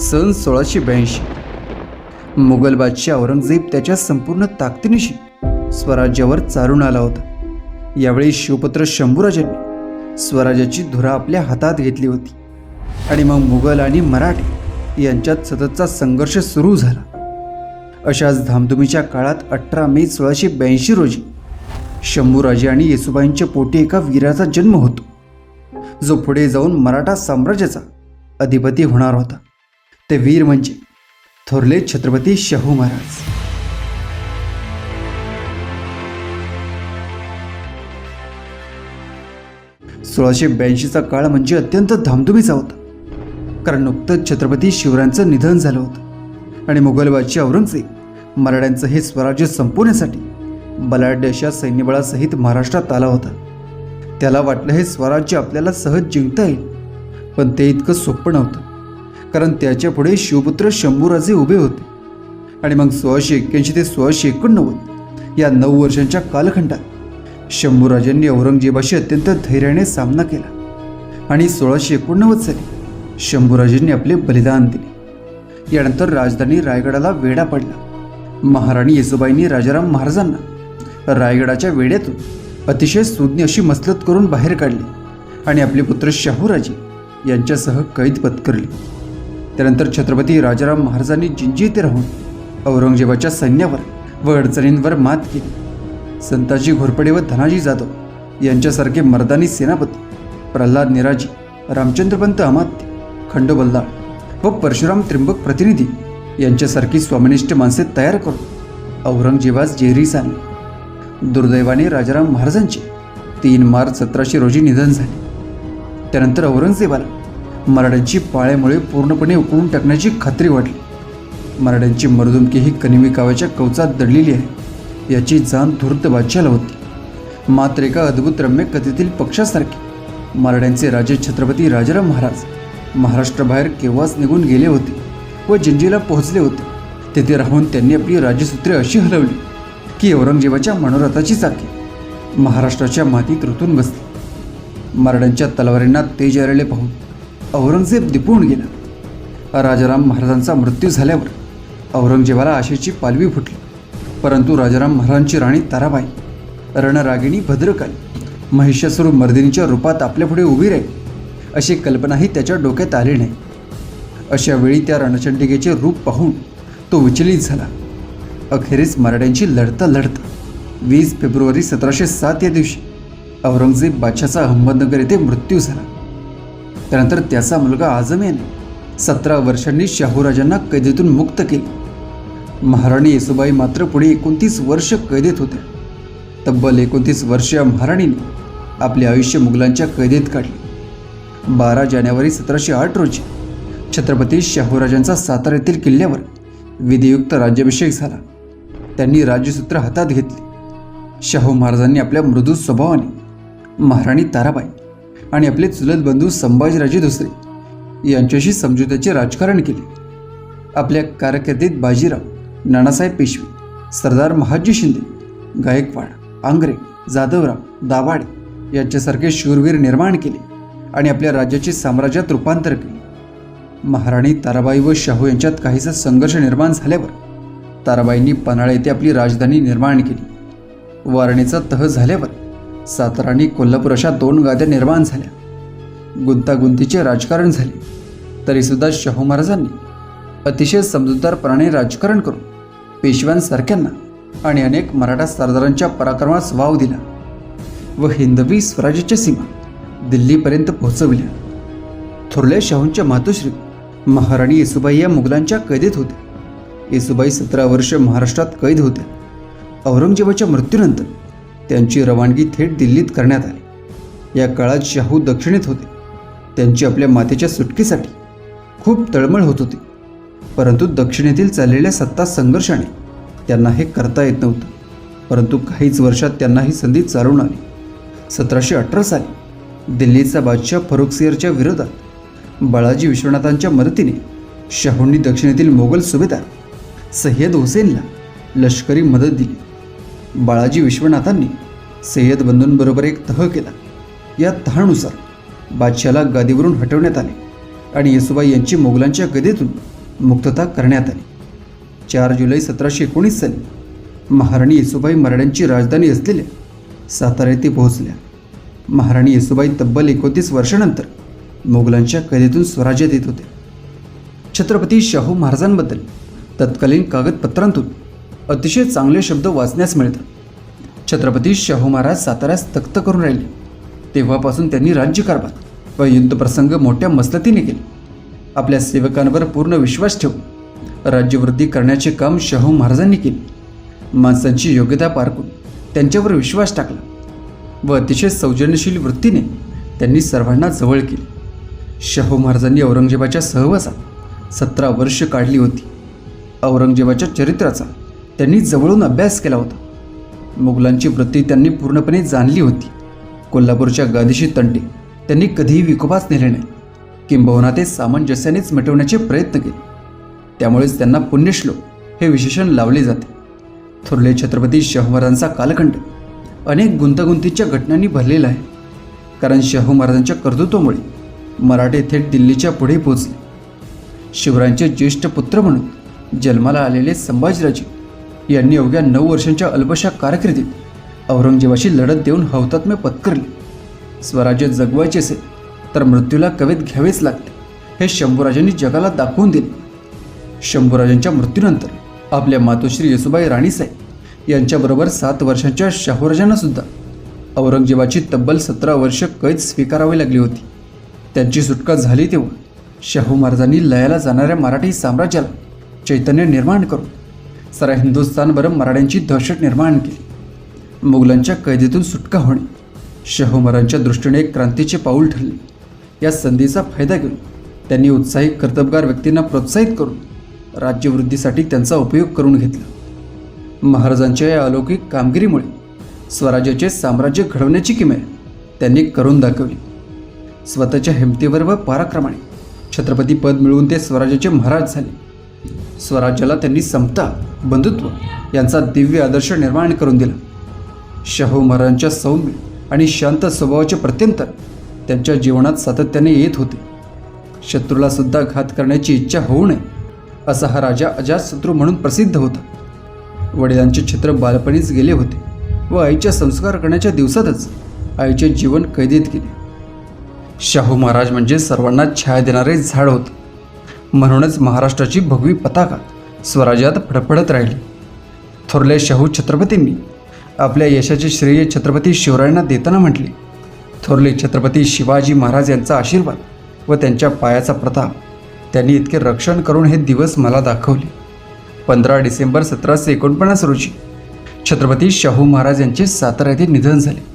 सन सोळाशे ब्याऐंशी. मुघल बादशाह औरंगजेब त्याच्या संपूर्ण ताकदीनिशी स्वराज्यावर चालून आला होता. यावेळी शिवपुत्र शंभूराजांनी स्वराज्याची धुरा आपल्या हातात घेतली होती. आणि मग मुघल आणि मराठे यांच्यात सततचा संघर्ष सुरू झाला. अशाच धामधुमीच्या काळात अठरा मे सोळाशे ब्याऐंशी रोजी शंभूराजे आणि येसुबाईंच्या पोटी एका वीराचा जन्म होतो. जो पुढे जाऊन मराठा साम्राज्याचा अधिपती होणार होता. ते वीर म्हणजे थोरले छत्रपती शाहू महाराज. सोळाशे ब्याऐंशीचा काळ म्हणजे अत्यंत धामधुमीचा होता. कारण नुकतंच छत्रपती शिवरायांचं निधन झालं होतं. आणि मुघल बादशाह औरंगजेब मराठ्यांचं हे स्वराज्य संपवण्यासाठी बलाढ्य अशा सैन्यबळासहित महाराष्ट्रात आला होता. त्याला वाटलं हे स्वराज्य आपल्याला सहज जिंकता येईल. पण ते इतकं सोपं नव्हतं. कारण त्याच्या पुढे शिवपुत्र शंभूराजे उभे होते. आणि मग सोळाशे एक्क्याऐंशी ते सोळाशे एकोणनव्वद या नऊ वर्षांच्या कालखंडात शंभूराजांनी औरंगजेबाशी अत्यंत धैर्याने सामना केला. आणि सोळाशे एकोणनव्वद साली शंभूराजांनी आपले बलिदान दिले. यानंतर राजधानी रायगडाला वेढा पडला. महाराणी येसुबाईंनी राजाराम महाराजांना रायगडाच्या वेड्यातून अतिशय सुज्ञ अशी मसलत करून बाहेर काढली आणि आपले पुत्र शाहूराजे यांच्यासह कैद पत्करली. त्यानंतर छत्रपती राजाराम महाराजांनी जिंजी येथे राहून औरंगजेबाच्या सैन्यावर व अडचणींवर मात केली. संताजी घोरपडे व धनाजी जाधव यांच्यासारखे मर्दानी सेनापती प्रल्हाद निराजी रामचंद्रपंत अमात्य खंडोबल्ला व परशुराम त्रिंबक प्रतिनिधी यांच्यासारखी स्वामिनिष्ठ माणसे तयार करून औरंगजेबास जेरीस आणले. दुर्दैवाने राजाराम महाराजांचे तीन मार्च सतराशे रोजी निधन झाले. त्यानंतर औरंगजेबाला मराठ्यांची पाळ्यामुळे पूर्णपणे उकळून टाकण्याची खात्री वाटली. मराठ्यांची मर्दुमकी ही कनिमी काव्याच्या कवचात दडलेली आहे. याची जाण धूर्त बादशाला होती. मात्र एका अद्भुत रम्य कथेतील पक्षासारखे. मराठ्यांचे राजे छत्रपती राजाराम महाराज महाराष्ट्राबाहेर केव्हाच निघून गेले होते व जिंजीला पोहोचले होते. तेथे राहून त्यांनी आपली राजसूत्रे अशी हलवली की औरंगजेबाच्या मनोरथाची चाकी महाराष्ट्राच्या मातीत ऋतून बसली. मराठ्यांच्या तलवारींना तेज आलेले पाहून औरंगजेब दिपून गेला. राजाराम महाराजांचा मृत्यू झाल्यावर औरंगजेबाला आशेची पालवी फुटली. परंतु राजाराम महाराजांची राणी ताराबाई रणरागिणी भद्रकाली महिषासुर मर्दिनीच्या रूपात आपल्यापुढे उभी राहील. अशी कल्पनाही त्याच्या डोक्यात आली नाही. अशा वेळी त्या रणचंडिकेचे रूप पाहून तो विचलित झाला. अखेरीस मराठ्यांची लढता लढता वीस फेब्रुवारी सतराशे सात या दिवशी औरंगजेब बादशाचा अहमदनगर येथे मृत्यू झाला. त्यानंतर त्याचा मुलगा आझम याने सतरा वर्षांनी शाहूराजांना कैदेतून मुक्त केले. महाराणी येसुबाई मात्र पुढे एकोणतीस वर्ष कैदेत होत्या. तब्बल एकोणतीस वर्ष या महाराणीने आपले आयुष्य मुघलांच्या कैदेत काढले. बारा जानेवारी सतराशे आठ रोजी छत्रपती शाहूराजांचा सातारा येथील किल्ल्यावर विधियुक्त राज्याभिषेक झाला. त्यांनी राज्यसूत्र हातात घेतले. शाहू महाराजांनी आपल्या मृदू स्वभावाने महाराणी ताराबाई आणि आपले चुलत बंधू संभाजीराजे दुसरे यांच्याशी समझोत्याचे राजकारण केले. आपल्या कारकिर्दीत बाजीराव नानासाहेब पेशवे सरदार महाजी शिंदे गायकवाड आंग्रे जाधवराव दाभाडे यांच्यासारखे शूरवीर निर्माण केले आणि आपल्या राज्याचे साम्राज्यात रूपांतर केले. महाराणी ताराबाई व शाहू यांच्यात काहीसा संघर्ष निर्माण झाल्यावर ताराबाईंनी पन्हाळा येथे आपली राजधानी निर्माण केली. वारणीचा तह झाल्यावर सातारा आणि कोल्हापूर अशा दोन गाद्या निर्माण झाल्या. गुंतागुंतीचे राजकारण झाले. तरीसुद्धा शाहू महाराजांनी अतिशय समजूतदारपणाने राजकारण करून पेशव्यांसारख्यांना आणि अनेक मराठा सरदारांच्या पराक्रमास वाव दिला व हिंदवी स्वराज्याच्या सीमा दिल्लीपर्यंत पोहोचविल्या. थोरल्या शाहूंच्या मातोश्री महाराणी येसुबाई या मुघलांच्या कैदेत होत्या. येसुबाई सतरा वर्ष महाराष्ट्रात कैद होत्या. औरंगजेबाच्या मृत्यूनंतर त्यांची रवानगी थेट दिल्लीत करण्यात आली. या काळात शाहू दक्षिणेत होते. त्यांची आपल्या मातेच्या सुटकेसाठी खूप तळमळ होत होती. परंतु दक्षिणेतील चाललेल्या सत्ता संघर्षाने त्यांना हे करता येत नव्हतं. परंतु काहीच वर्षात त्यांना ही संधी चालून आली सतराशे अठरा साली दिल्लीचा बादशाह फरुखसियरच्या विरोधात बाळाजी विश्वनाथांच्या मदतीने शाहूंनी दक्षिणेतील मोगल सुभेदार सय्यद हुसेनला लष्करी मदत दिली. बाळाजी विश्वनाथांनी सय्यद बंधूंबरोबर एक तह केला. या तहानुसार बादशाला गादीवरून हटवण्यात आले आणि येसुबाई यांची मोगलांच्या गदेतून मुक्तता करण्यात आली. चार जुलै सतराशे एकोणीस साली महाराणी येसुबाई मराठ्यांची राजधानी असलेल्या सातारा येथे पोहोचल्या. महाराणी येसुबाई तब्बल एकोतीस वर्षानंतर मोगलांच्या कैदेतून स्वराज्यात येत होते. छत्रपती शाहू महाराजांबद्दल तत्कालीन कागदपत्रांतून अतिशय चांगले शब्द वाचण्यास मिळतात. छत्रपती शाहू महाराज साताऱ्यास तख्त करून राहिले. तेव्हापासून त्यांनी राज्यकारभार व युद्धप्रसंग मोठ्या मसलतीने केले. आपल्या सेवकांवर पूर्ण विश्वास ठेवून राज्यवृद्धी करण्याचे काम शाहू महाराजांनी केले. माणसांची योग्यता पारखून त्यांच्यावर विश्वास टाकला व अतिशय सौजन्यशील वृत्तीने त्यांनी सर्वांना जवळ केले. शाहू महाराजांनी औरंगजेबाच्या सहवासात सतरा वर्ष काढली होती. औरंगजेबाच्या चरित्राचा त्यांनी जवळून अभ्यास केला होता. मुघलांची वृत्ती त्यांनी पूर्णपणे जाणली होती. कोल्हापूरच्या गादीशी तंटे त्यांनी कधीही विकोपास नेले नाही. किंबहुना ते सामंजस्यानेच मिटवण्याचे प्रयत्न केले. त्यामुळेच त्यांना पुण्यश्लोक हे विशेषण लावले जाते. थोरले छत्रपती शाहू महाराजांचा कालखंड अनेक गुंतागुंतीच्या घटनांनी भरलेला आहे. कारण शाहू महाराजांच्या कर्तृत्वामुळे मराठे थेट दिल्लीच्या पुढे पोहोचले. शिवरायांचे ज्येष्ठ पुत्र म्हणून जन्माला आलेले संभाजीराजे यांनी अवघ्या नऊ वर्षांच्या अल्पशा कारकिर्दीत औरंगजेबाशी लढत देऊन हौतात्म्य पत्करले. स्वराज्य जगवायचे असेल तर मृत्यूला कवेत घ्यावेच लागते हे शंभूराजांनी जगाला दाखवून दिले. शंभूराजांच्या मृत्यूनंतर आपल्या मातोश्री येसुबाई राणीसाहेब यांच्याबरोबर सात वर्षांच्या शाहूराजांना सुद्धा औरंगजेबाची तब्बल सतरा वर्ष कैद स्वीकारावी लागली होती. त्यांची सुटका झाली तेव्हा शाहू महाराजांनी लयाला जाणाऱ्या मराठी साम्राज्याला चैतन्य निर्माण करून सारा हिंदुस्थानभर मराठ्यांची दहशत निर्माण केली. मुघलांच्या कैदेतून सुटका होणे. शहोमरांच्या दृष्टीने एक क्रांतीचे पाऊल ठरले. या संधीचा फायदा घेऊन त्यांनी उत्साही कर्तबगार व्यक्तींना प्रोत्साहित करून राज्यवृद्धीसाठी त्यांचा उपयोग करून घेतला. महाराजांच्या या अलौकिक कामगिरीमुळे स्वराज्याचे साम्राज्य घडवण्याची किमया त्यांनी करून दाखवली. स्वतःच्या हिमतीवर व पराक्रमाने छत्रपती पद मिळवून ते स्वराज्याचे महाराज झाले. स्वराज्याला त्यांनी समता बंधुत्व यांचा दिव्य आदर्श निर्माण करून दिला. शाहू महाराजांच्या सौम्य आणि शांत स्वभावाचे प्रत्यंतर त्यांच्या जीवनात सातत्याने येत होते. शत्रूला सुद्धा घात करण्याची इच्छा होऊ नये असा हा राजा अजातशत्रू म्हणून प्रसिद्ध होता. वडिलांचे छत्र बालपणीच गेले होते व आईच्या संस्कार करण्याच्या दिवसातच आईचे जीवन कैदेत गेले. शाहू महाराज म्हणजे सर्वांना छाया देणारे झाड होतं. म्हणूनच महाराष्ट्राची भगवी पताका स्वराज्यात फडफडत राहिली. थोरले शाहू छत्रपतींनी आपल्या यशाचे श्रेय छत्रपती शिवरायांना देताना म्हटले थोरले छत्रपती शिवाजी महाराज यांचा आशीर्वाद व त्यांच्या पायाचा प्रताप त्यांनी इतके रक्षण करून हे दिवस मला दाखवले. पंधरा डिसेंबर सतराशे एकोणपन्नास रोजी छत्रपती शाहू महाराज यांचे सातारा येथे निधन झाले.